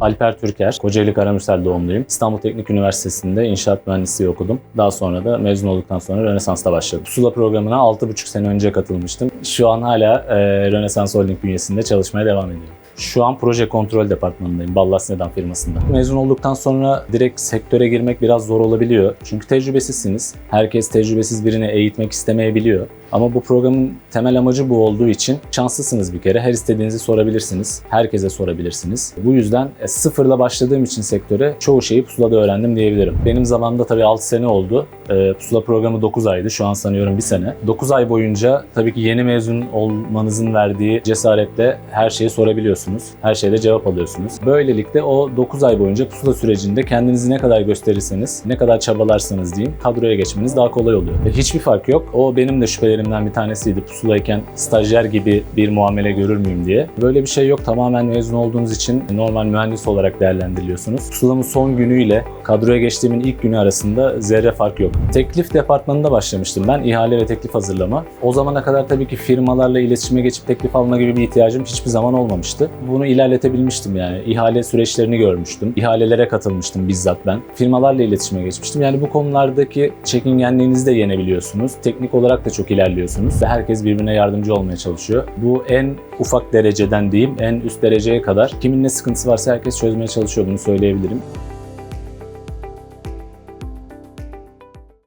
Alper Türker, Kocaeli Karamürsel doğumluyum. İstanbul Teknik Üniversitesi'nde inşaat mühendisliği okudum. Daha sonra da mezun olduktan sonra Rönesans'ta başladım. Pusula programına 6,5 sene önce katılmıştım. Şu an hala e, Rönesans Holding bünyesinde çalışmaya devam ediyorum. Şu an proje kontrol departmanındayım. Ballas Nedan firmasında. Mezun olduktan sonra direkt sektöre girmek biraz zor olabiliyor. Çünkü tecrübesizsiniz. Herkes tecrübesiz birini eğitmek istemeyebiliyor. Ama bu programın temel amacı bu olduğu için şanslısınız bir kere. Her istediğinizi sorabilirsiniz. Herkese sorabilirsiniz. Bu yüzden e, sıfırla başladığım için sektöre çoğu şeyi pusulada öğrendim diyebilirim. Benim zamanımda tabii 6 sene oldu. E, pusula programı 9 aydı. Şu an sanıyorum bir sene. 9 ay boyunca tabii ki yeni mezun olmanızın verdiği cesaretle her şeyi sorabiliyorsunuz. Her şeyde cevap alıyorsunuz. Böylelikle o 9 ay boyunca pusula sürecinde kendinizi ne kadar gösterirseniz, ne kadar çabalarsanız diyeyim kadroya geçmeniz daha kolay oluyor. Ve hiçbir fark yok. O benim de şüphelerimden bir tanesiydi. Pusulayken stajyer gibi bir muamele görür müyüm diye. Böyle bir şey yok. Tamamen mezun olduğunuz için normal mühendis olarak değerlendiriliyorsunuz. Pusulamın son günüyle kadroya geçtiğimin ilk günü arasında zerre fark yok. Teklif departmanında başlamıştım ben. ihale ve teklif hazırlama. O zamana kadar tabii ki firmalarla iletişime geçip teklif alma gibi bir ihtiyacım hiçbir zaman olmamıştı. Bunu ilerletebilmiştim yani. İhale süreçlerini görmüştüm. İhalelere katılmıştım bizzat ben. Firmalarla iletişime geçmiştim. Yani bu konulardaki çekingenliğinizi de yenebiliyorsunuz. Teknik olarak da çok ilerliyorsunuz ve herkes birbirine yardımcı olmaya çalışıyor. Bu en ufak dereceden diyeyim en üst dereceye kadar kimin ne sıkıntısı varsa herkes çözmeye çalışıyor bunu söyleyebilirim.